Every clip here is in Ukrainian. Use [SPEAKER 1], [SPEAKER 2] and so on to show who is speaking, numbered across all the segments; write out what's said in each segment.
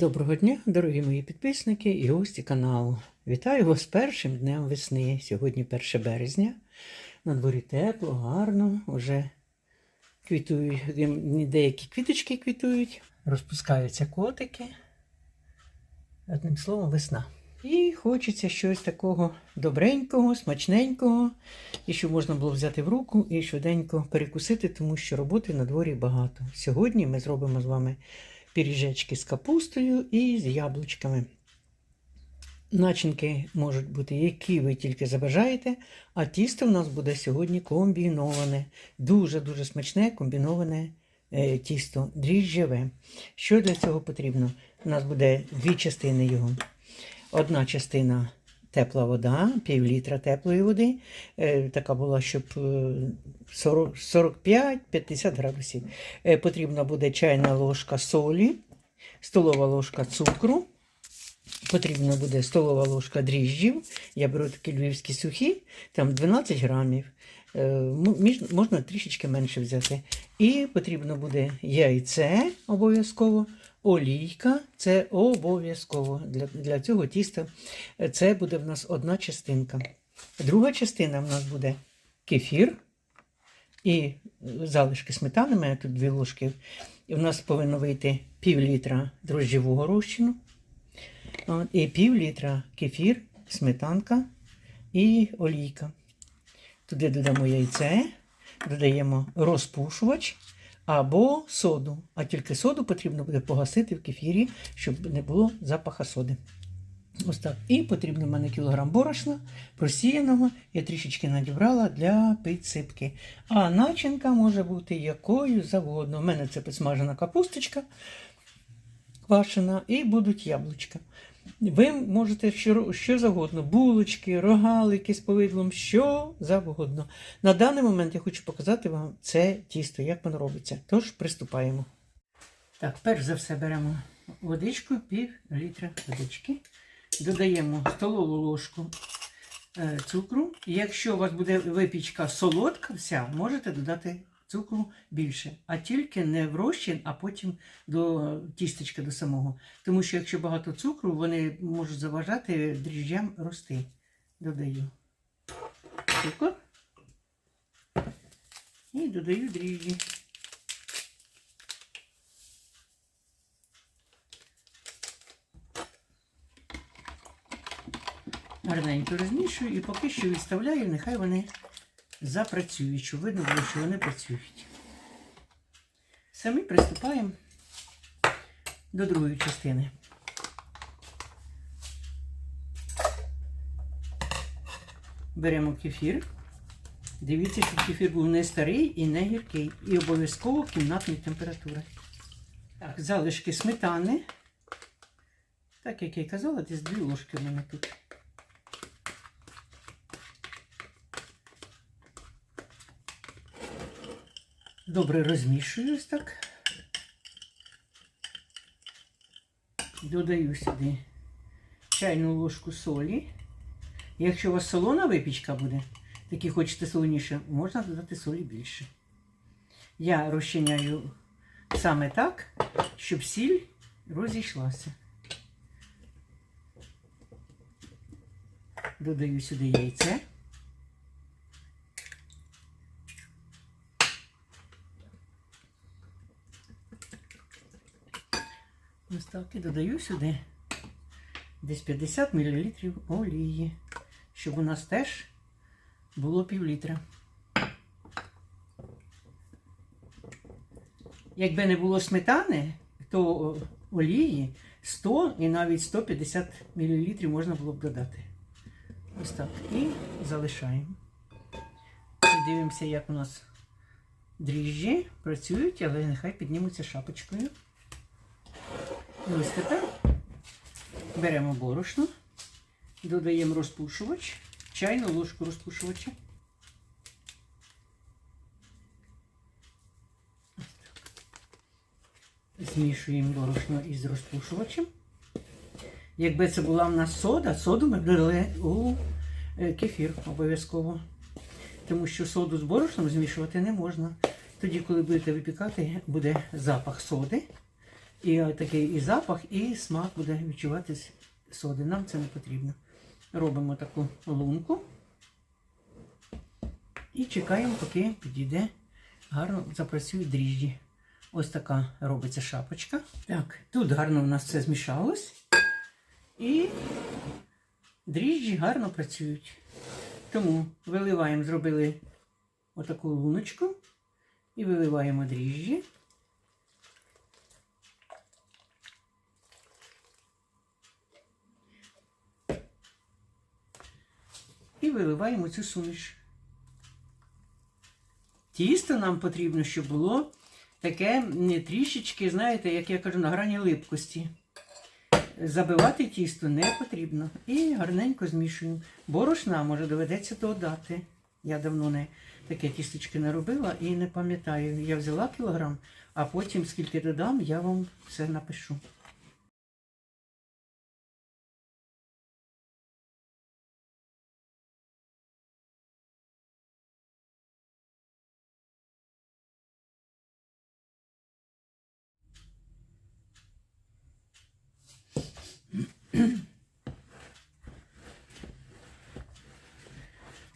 [SPEAKER 1] Доброго дня, дорогі мої підписники і гості каналу. Вітаю вас першим днем весни. Сьогодні 1 березня. На дворі тепло, гарно, вже квітують, деякі квіточки квітують, розпускаються котики. Одним словом, весна. І хочеться щось такого добренького, смачненького, і щоб можна було взяти в руку і швиденько перекусити, тому що роботи на дворі багато. Сьогодні ми зробимо з вами пиріжечки з капустою і з яблучками. Начинки можуть бути, які ви тільки забажаєте, а тісто в нас буде сьогодні комбіноване. Дуже-дуже смачне комбіноване е, тісто, дріжджеве. Що для цього потрібно? У нас буде дві частини його. Одна частина тепла вода, пів літра теплої води. Е, така була, щоб е, 40 45-50 градусів. Е, потрібна буде чайна ложка солі, столова ложка цукру. Потрібна буде столова ложка дріжджів. Я беру такі львівські сухі, там 12 грамів. Е, Можна трішечки менше взяти. І потрібно буде яйце обов'язково, олійка це обов'язково для, для цього тіста. Це буде в нас одна частинка. Друга частина в нас буде кефір і залишки сметани. У мене тут дві ложки. І в нас повинно вийти пів літра дрожжєвого розчину. І пів літра кефір, сметанка і олійка. Туди додамо яйце, додаємо розпушувач або соду. А тільки соду потрібно буде погасити в кефірі, щоб не було запаха соди. Ось так. І потрібно в мене кілограм борошна просіяного. Я трішечки надібрала для підсипки. А начинка може бути якою завгодно. У мене це підсмажена капусточка квашена і будуть яблучка. Ви можете що, що завгодно, булочки, рогалики з повидлом, що завгодно. На даний момент я хочу показати вам це тісто, як воно робиться. Тож приступаємо. Так, перш за все беремо водичку, пів літра водички. Додаємо столову ложку е, цукру. Якщо у вас буде випічка солодка, вся, можете додати цукру більше, а тільки не в розчин, а потім до тістечка до самого. Тому що якщо багато цукру, вони можуть заважати дріжджам рости. Додаю цукор і додаю дріжджі. Гарненько розмішую і поки що відставляю, нехай вони запрацюють, щоб видно було, що вони працюють. Самі приступаємо до другої частини. Беремо кефір. Дивіться, щоб кефір був не старий і не гіркий. І обов'язково кімнатної температури. Так, залишки сметани. Так, як я й казала, десь дві ложки в мене тут. Добре розмішую ось так. Додаю сюди чайну ложку солі. Якщо у вас солона випічка буде, такі хочете солоніше, можна додати солі більше. Я розчиняю саме так, щоб сіль розійшлася. Додаю сюди яйце. Так і додаю сюди десь 50 мл олії, щоб у нас теж було пів літра. Якби не було сметани, то олії 100 і навіть 150 мл можна було б додати. Ось так. І залишаємо. І дивимося, як у нас дріжджі працюють, але нехай піднімуться шапочкою. Ось тепер беремо борошно, додаємо розпушувач, чайну ложку розпушувача. Змішуємо борошно із розпушувачем. Якби це була в нас сода, соду ми б додали у е, кефір обов'язково. Тому що соду з борошном змішувати не можна. Тоді, коли будете випікати, буде запах соди. І е, такий і запах, і смак буде відчуватись соди. Нам це не потрібно. Робимо таку лунку і чекаємо, поки підійде гарно запрацюють дріжджі. Ось така робиться шапочка. Так, тут гарно у нас все змішалось. І дріжджі гарно працюють. Тому виливаємо, зробили отаку луночку і виливаємо дріжджі. І виливаємо цю суміш. Тісто нам потрібно, щоб було таке трішечки, знаєте, як я кажу, на грані липкості. Забивати тісто не потрібно. І гарненько змішуємо. Борошна, може, доведеться додати. Я давно не таке тістечко не робила і не пам'ятаю. Я взяла кілограм, а потім скільки додам, я вам все напишу.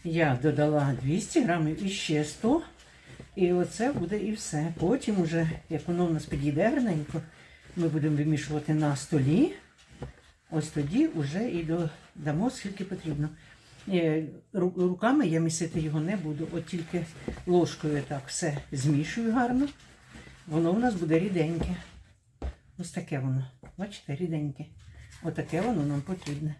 [SPEAKER 1] Я додала 200 грамів і ще 100. І оце буде і все. Потім, уже, як воно в нас підійде гарненько, ми будемо вимішувати на столі. Ось тоді вже і додамо скільки потрібно. Е, Руками я місити його не буду, от тільки ложкою так все змішую гарно. Воно у нас буде ріденьке. Ось таке воно. Бачите, ріденьке. Отаке воно нам потрібне.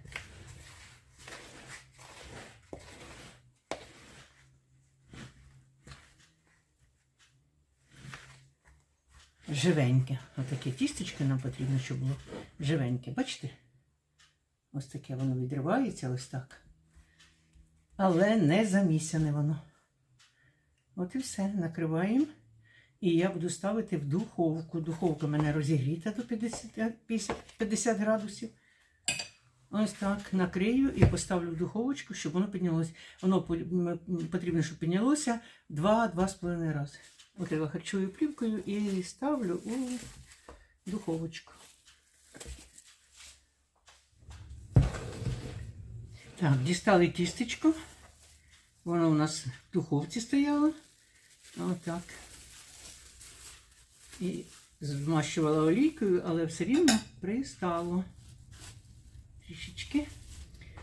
[SPEAKER 1] Живеньке. Отаке тістечко нам потрібно, щоб було живеньке. Бачите? Ось таке воно відривається ось так. Але не замісяне воно. От і все. Накриваємо. І я буду ставити в духовку. Духовка в мене розігріта до 50, 50, 50 градусів. Ось так накрию і поставлю в духовочку, щоб воно піднялося. Воно потрібно, щоб піднялося 2-2,5 рази. Я харчую плівкою і ставлю у духовочку. Так, дістали тістечко. Воно у нас в духовці стояло. Отак. І змащувала олійкою, але все рівно пристало. Трішечки.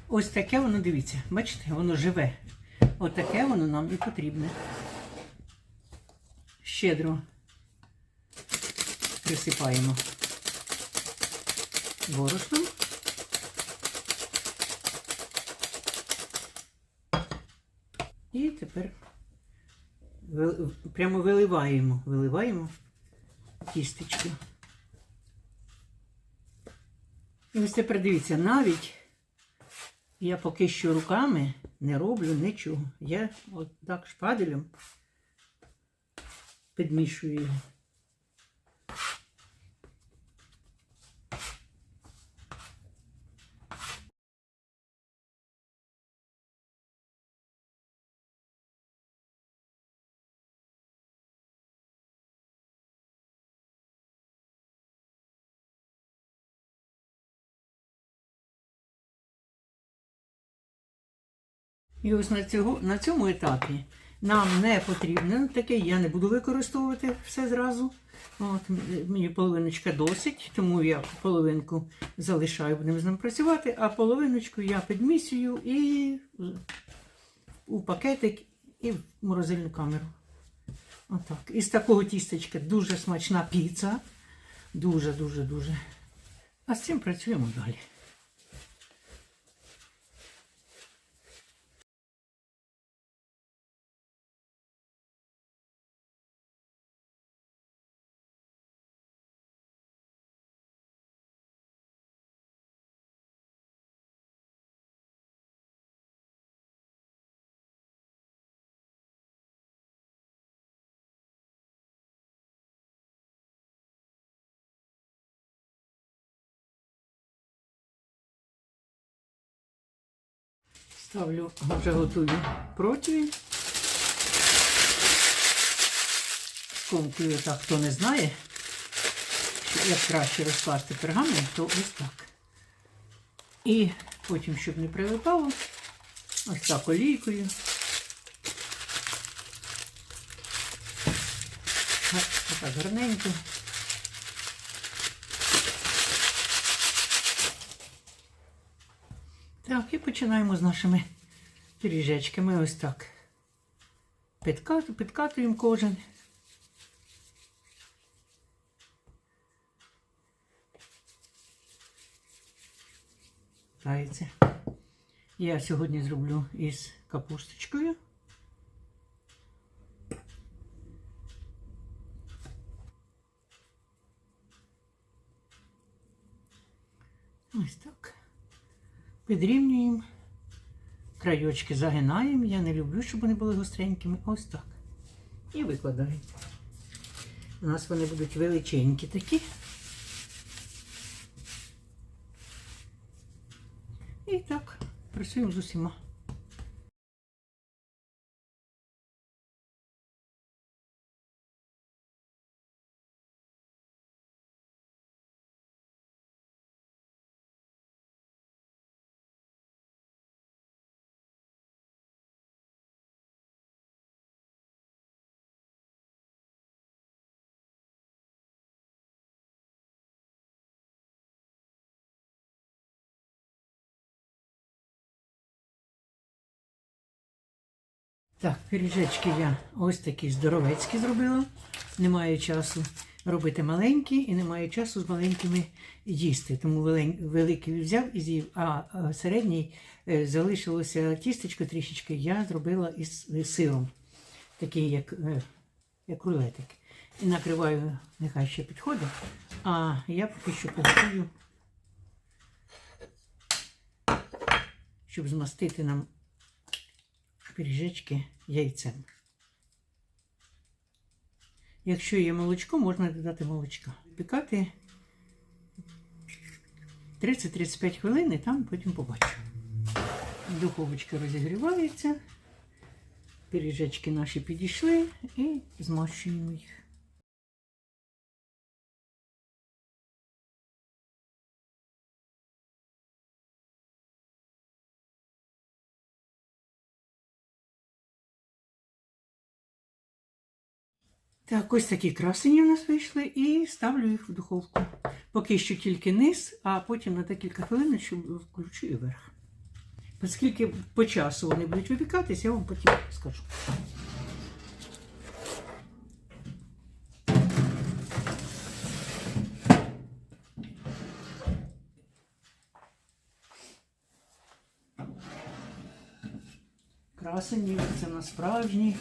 [SPEAKER 1] Ось таке воно, дивіться, бачите, воно живе. Отаке воно нам і потрібне. Щедро присипаємо борошном. І тепер прямо виливаємо, виливаємо тістечко. І ось тепер дивіться, навіть я поки що руками не роблю нічого. Я от так шпаделем підмішую його. І ось на, цього, на цьому етапі нам не потрібно таке, я не буду використовувати все зразу. От, мені половиночка досить, тому я половинку залишаю, будемо з ним працювати, а половиночку я підмісюю і у пакетик і в морозильну камеру. Отак. Із такого тістечка дуже смачна піца. Дуже, дуже, дуже. А з цим працюємо далі. Ставлю, вже готую противень. Скомкую так, хто не знає, як краще розкласти пергамент, то ось так. І потім, щоб не прилипало, ось так олійкою. Га- Отак гарненько. І починаємо з нашими пиріжечками. Ось так. Підкат- Підкатуємо кожен. Тається. Я сьогодні зроблю із капусточкою. Ось так. Підрівнюємо. Крайочки загинаємо. Я не люблю, щоб вони були гостренькими. Ось так. І викладаємо. У нас вони будуть величенькі такі. І так, працюємо з усіма. Так, пиріжечки я ось такі здоровецькі зробила. Немає часу робити маленькі і немає часу з маленькими їсти. Тому великий взяв і з'їв, а середній е, залишилося тістечко трішечки, я зробила із сиром, такий як, е, як рулетик. І накриваю, нехай ще підходить. А я поки що поготую, щоб змастити нам пиріжечки яйцем. Якщо є молочко, можна додати молочка. Пікати 30-35 хвилин і там потім побачу. Духовочка розігрівається. Пиріжечки наші підійшли і змащуємо їх. Так, ось такі красені в нас вийшли і ставлю їх в духовку. Поки що тільки низ, а потім на декілька хвилин включу і верх. Оскільки по часу вони будуть випікатись, я вам потім скажу. Красені це на справжні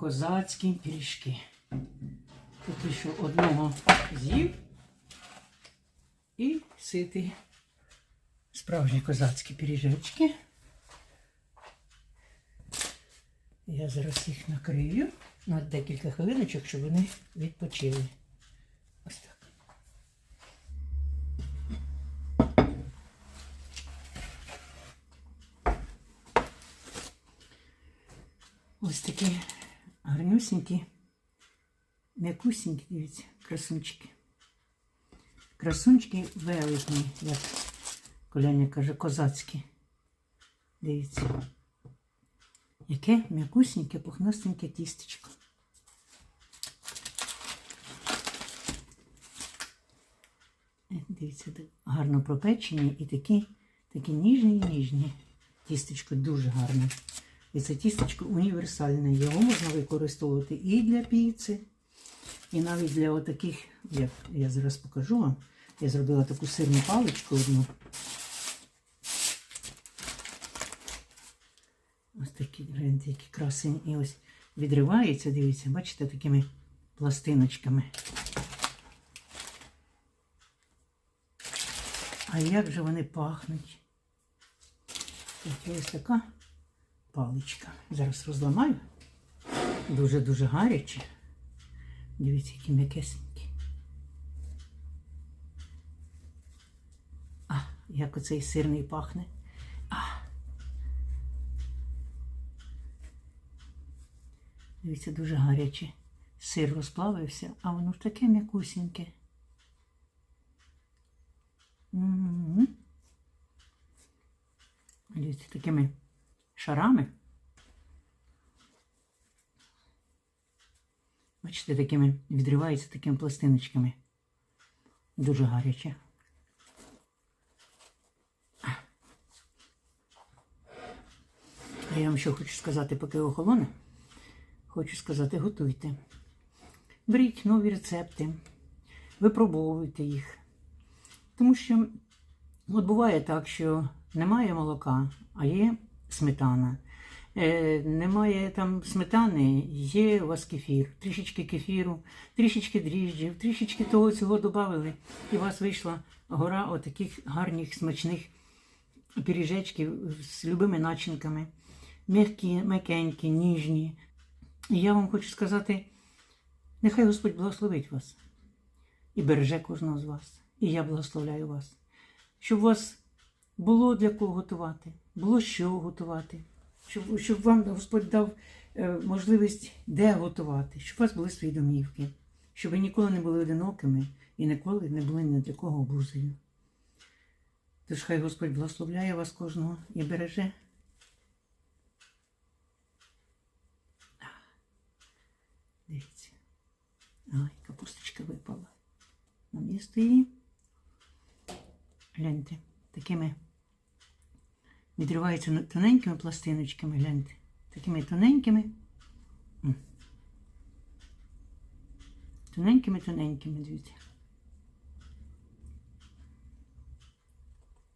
[SPEAKER 1] козацькі пиріжки. Поки що одного з'їв і сити справжні козацькі пиріжечки. Я зараз їх накрию на декілька хвилиночок, щоб вони відпочили. Ось так. Ось такі гарнюсінькі, м'якусінькі, дивіться, красунчики. Красунчики великні, як Коляня каже, козацькі. Дивіться. Яке м'якусіньке, пухнастеньке тістечко. Е, Дивіться, гарно пропечені і такі, такі ніжні ніжні. Тістечко дуже гарне. І це тістечко універсальне. Його можна використовувати і для піци, і навіть для отаких, як я зараз покажу вам. Я зробила таку сирну паличку одну. Ось такі, гляньте, які красені. І ось відривається, дивіться, бачите, такими пластиночками. А як же вони пахнуть? Ось така паличка. Зараз розламаю. Дуже-дуже гаряче. Дивіться, які м'якесенькі. А, як оцей сирний пахне. А. Дивіться, дуже гаряче. Сир розплавився, а воно ж таке м'якусіньке. Дивіться, такими шарами. Бачите, такими відриваються такими пластиночками. Дуже гаряче. А я вам що хочу сказати, поки охолоне. Хочу сказати, готуйте. Беріть нові рецепти, випробовуйте їх. Тому що от буває так, що немає молока, а є сметана. Е, немає там сметани, є у вас кефір, трішечки кефіру, трішечки дріжджів, трішечки того цього додали, і у вас вийшла гора отаких гарних смачних пиріжечків з любими начинками. М'які, м'якенькі, ніжні. І я вам хочу сказати, нехай Господь благословить вас і береже кожного з вас. І я благословляю вас, щоб у вас було для кого готувати, було що готувати, щоб, щоб вам Господь дав е, можливість де готувати, щоб у вас були свої домівки, щоб ви ніколи не були одинокими і ніколи не були ні для кого обузою. Тож хай Господь благословляє вас кожного і береже. Дивіться. Ай, капусточка випала. На місто її. Гляньте, такими відриваються тоненькими пластиночками, гляньте. Такими тоненькими. Тоненькими-тоненькими, дивіться.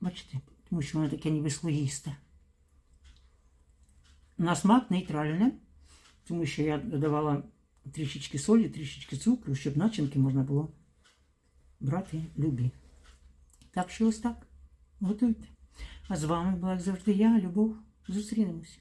[SPEAKER 1] Бачите, тому що воно таке ніби слоїсте. На смак нейтральне, тому що я додавала трішечки солі, трішечки цукру, щоб начинки можна було брати любі. Так що ось так. Готуйте. А з вами була як завжди я, Любов. Зустрінемось.